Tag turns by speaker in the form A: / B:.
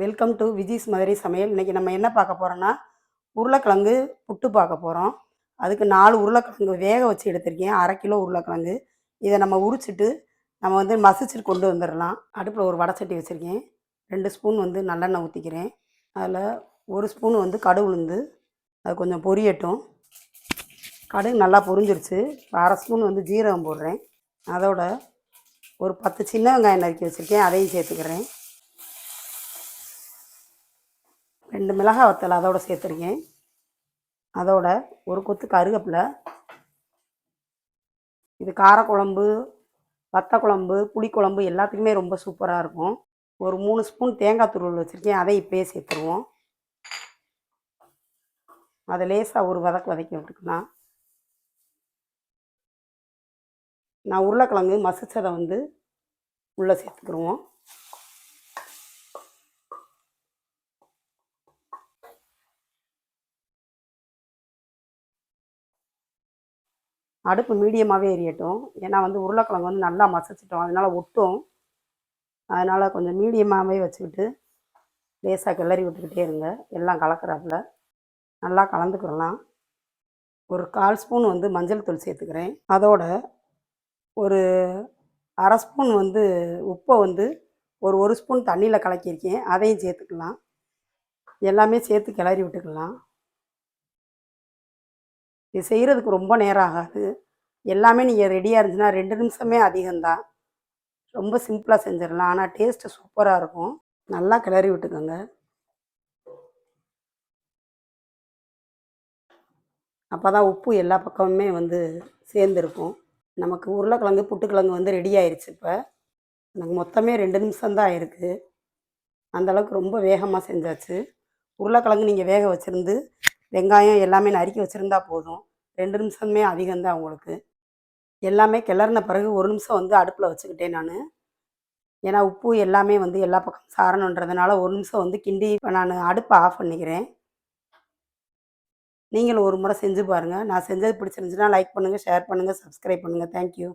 A: Welcome to Viji's Madurai சமையல். இன்றைக்கி நம்ம என்ன பார்க்க போகிறோன்னா உருளைக்கிழங்கு புட்டு பார்க்க போகிறோம் அதுக்கு நாலு உருளைக்கிழங்கு வேக வச்சு எடுத்திருக்கேன். அரை கிலோ உருளைக்கிழங்கு. இதை நம்ம உரிச்சிட்டு நம்ம வந்து மசிச்சுட்டு கொண்டு வந்துடலாம் அடுப்பில் ஒரு வடைச்சட்டி வச்சுருக்கேன். ரெண்டு ஸ்பூன் வந்து நல்லெண்ணெய் ஊற்றிக்கிறேன் அதில் ஒரு ஸ்பூன் வந்து கடு உளுந்து. அது கொஞ்சம் பொரியட்டும். கடுகு நல்லா பொரிஞ்சிருச்சு. அரை ஸ்பூன் வந்து ஜீரகம் போடுறேன். அதோட ஒரு பத்து சின்ன வெங்காயம் நறுக்கி வச்சுருக்கேன். அதையும் சேர்த்துக்கிறேன். ரெண்டு மிளகாய் வத்தல் அதோட சேர்த்துருக்கேன். அதோட ஒரு கொத்து கருவேப்பிலை இது காரக்குழம்பு வத்த குழம்பு புளிக்குழம்பு எல்லாத்துக்குமே ரொம்ப சூப்பராக இருக்கும். ஒரு மூணு ஸ்பூன் தேங்காய் துருவல் வச்சுருக்கேன். அதை இப்போயே சேர்த்துருவோம். அதை லேசாக ஒரு வதக்கு வதக்கி விட்டுக்கலாம் நான் உருளைக்கிழங்கு மசிச்சதை வந்து உள்ளே சேர்த்துக்கிடுவோம் அடுப்பு மீடியமாகவே எரியட்டும். ஏன்னா வந்து உருளைக்கிழங்கு வந்து நல்லா மசிச்சிட்டோம். அதனால் ஒட்டும். அதனால் கொஞ்சம் மீடியமாகவே வச்சுக்கிட்டு லேசாக கிளறி விட்டுக்கிட்டே இருங்க. எல்லாம் கலக்கிறாப்புல. நல்லா கலந்துக்கிடலாம் ஒரு கால் ஸ்பூன் வந்து மஞ்சள் தூள் சேர்த்துக்கிறேன். அதோட ஒரு அரை ஸ்பூன் வந்து உப்பை வந்து ஒரு ஒரு ஸ்பூன் தண்ணியில் கலக்கியிருக்கேன். அதையும் சேர்த்துக்கலாம். எல்லாமே சேர்த்து கிளறி விட்டுக்கலாம். இது செய்கிறதுக்கு ரொம்ப நேரம் ஆகாது. எல்லாமே நீங்கள் ரெடியாக இருந்துச்சுன்னா ரெண்டு நிமிஷமே அதிகம்தான். ரொம்ப சிம்பிளாக செஞ்சிடலாம். ஆனால் டேஸ்ட்டு சூப்பராக இருக்கும். நல்லா கிளறி விட்டுக்கோங்க. அப்போ தான் உப்பு எல்லா பக்கமுமே வந்து சேர்ந்துருக்கும். நமக்கு உருளைக்கிழங்கு புட்டுக்கிழங்கு வந்து ரெடி ஆயிடுச்சு இப்போ. எனக்கு மொத்தமே ரெண்டு நிமிஷம்தான் ஆயிருக்கு அந்தளவுக்கு ரொம்ப வேகமாக செஞ்சாச்சு. உருளைக்கிழங்கு நீங்கள் வேக வச்சுருந்து வெங்காயம் எல்லாமே நறுக்கி வச்சுருந்தா போதும். ரெண்டு நிமிஷமே அதிகம்தான் அவங்களுக்கு எல்லாமே கிளறின பிறகு ஒரு நிமிஷம் வந்து அடுப்பில் வச்சுக்கிட்டேன் நான். ஏன்னா உப்பு எல்லாமே வந்து எல்லா பக்கம் சாரணுன்றதுனால ஒரு நிமிஷம் வந்து கிண்டி இப்போ நான் அடுப்பை ஆஃப் பண்ணிக்கிறேன். நீங்களும் ஒரு முறை செஞ்சு பாருங்கள் நான் செஞ்சது பிடிச்சிருந்துச்சுன்னா லைக் பண்ணுங்கள் ஷேர் பண்ணுங்கள் சப்ஸ்கிரைப் பண்ணுங்கள் தேங்க்யூ